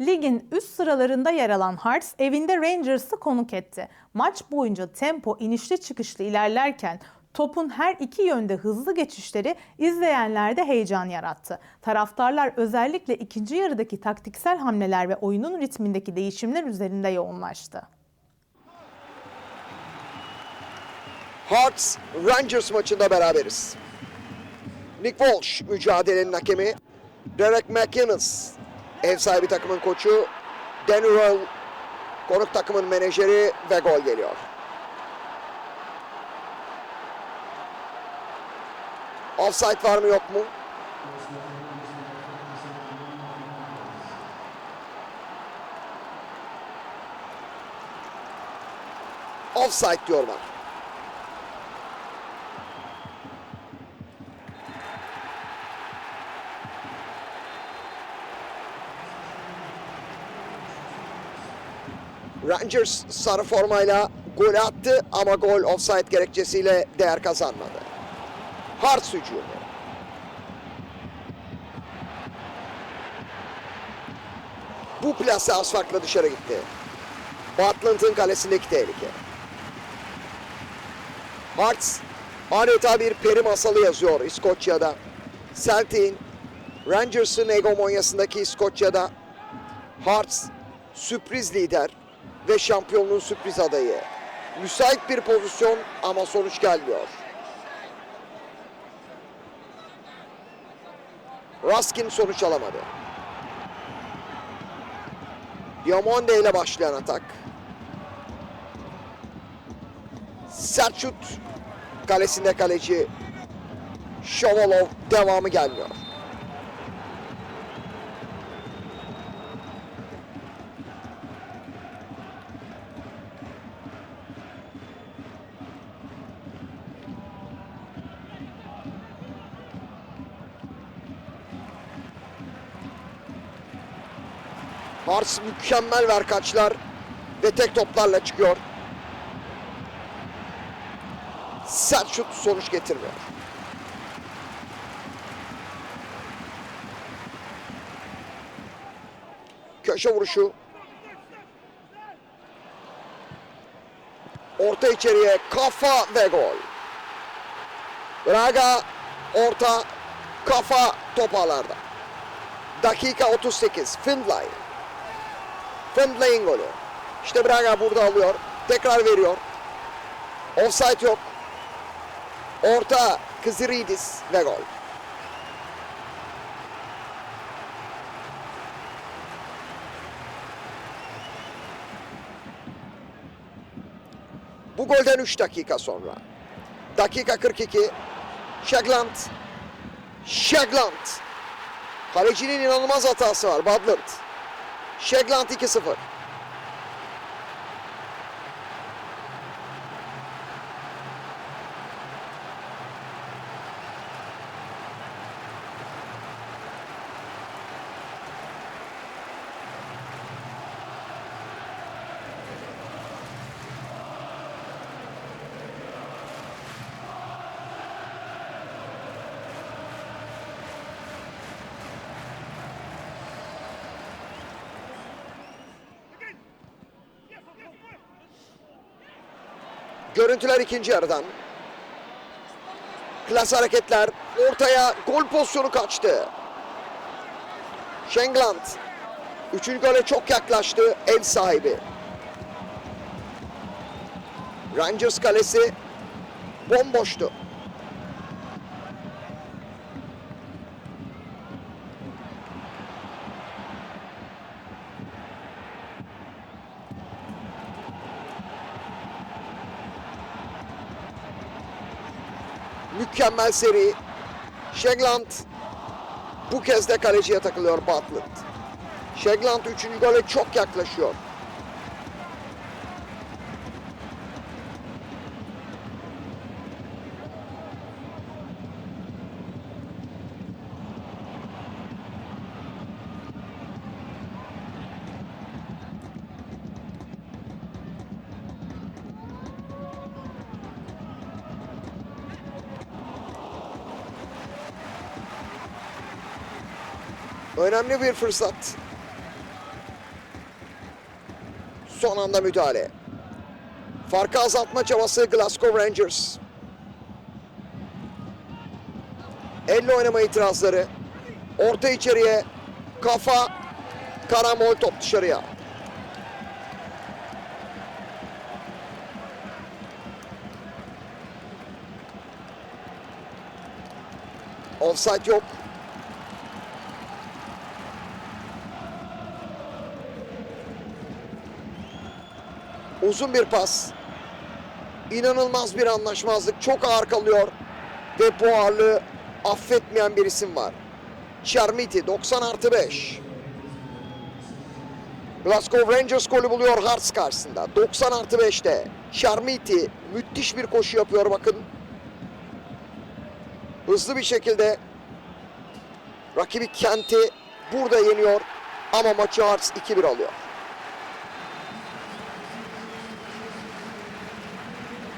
Ligin üst sıralarında yer alan Hearts evinde Rangers'ı konuk etti. Maç boyunca tempo inişli çıkışlı ilerlerken topun her iki yönde hızlı geçişleri izleyenlerde heyecan yarattı. Taraftarlar özellikle ikinci yarıdaki taktiksel hamleler ve oyunun ritmindeki değişimler üzerinde yoğunlaştı. Hearts Rangers maçında beraberiz. Nick Walsh mücadelenin hakemi. Derek McInnes ev sahibi takımın koçu. Rowe konuk takımın menajeri ve gol geliyor. Offside var mı yok mu? Offside diyorlar. Rangers sarı formayla gol attı ama gol offside gerekçesiyle değer kazanmadı. Hearts hücumu. Bu plase az farkla dışarı gitti. Butland'ın kalesindeki tehlike. Hearts adeta bir peri masalı yazıyor İskoçya'da. Celtic'in Rangers'ın egomonyasındaki İskoçya'da Hearts sürpriz lider ve şampiyonluğun sürpriz adayı. Müsait bir pozisyon ama sonuç gelmiyor. Raskin sonuç alamadı. Diamonde ile başlayan atak. Sert şut. Kalesinde kaleci Shovalov devamı gelmiyor. Hars mükemmel verkaçlar ve tek toplarla çıkıyor. Sert şut sonuç getirmiyor. Köşe vuruşu. Orta içeriye kafa ve gol. Braga orta kafa top ağlarda. Dakika 38. Findlay. Findlay'in golü. İşte Braga burada alıyor. Tekrar veriyor. Offside yok. Orta Kızıridis ve gol. Bu golden 3 dakika sonra. Dakika 42. Şaglant. Şaglant. Kalecinin inanılmaz hatası var. Badland. Şeglant 2-0. Görüntüler ikinci yarıdan. Klas hareketler. Ortaya gol pozisyonu kaçtı. Şengland. Üçüncü gole çok yaklaştı. Ev sahibi. Rangers kalesi bomboştu. Mükemmel seri. Şegland bu kez de kaleciye takılıyor Butland. Şegland 3. gole çok yaklaşıyor. Önemli bir fırsat. Son anda müdahale. Farkı azaltma çabası Glasgow Rangers. Elle oynama itirazları. Orta içeriye. Kafa. Karamol top dışarıya. Offside yok. Uzun bir pas. İnanılmaz bir anlaşmazlık. Çok ağır kalıyor. Ve bu ağırlığı affetmeyen bir isim var. Charmiti 90 artı 5. Glasgow Rangers golü buluyor Hearts karşısında. 90 artı 5'te. Charmiti müthiş bir koşu yapıyor bakın. Hızlı bir şekilde rakibi Kent'i burada yeniyor. Ama maçı Hearts 2-1 alıyor.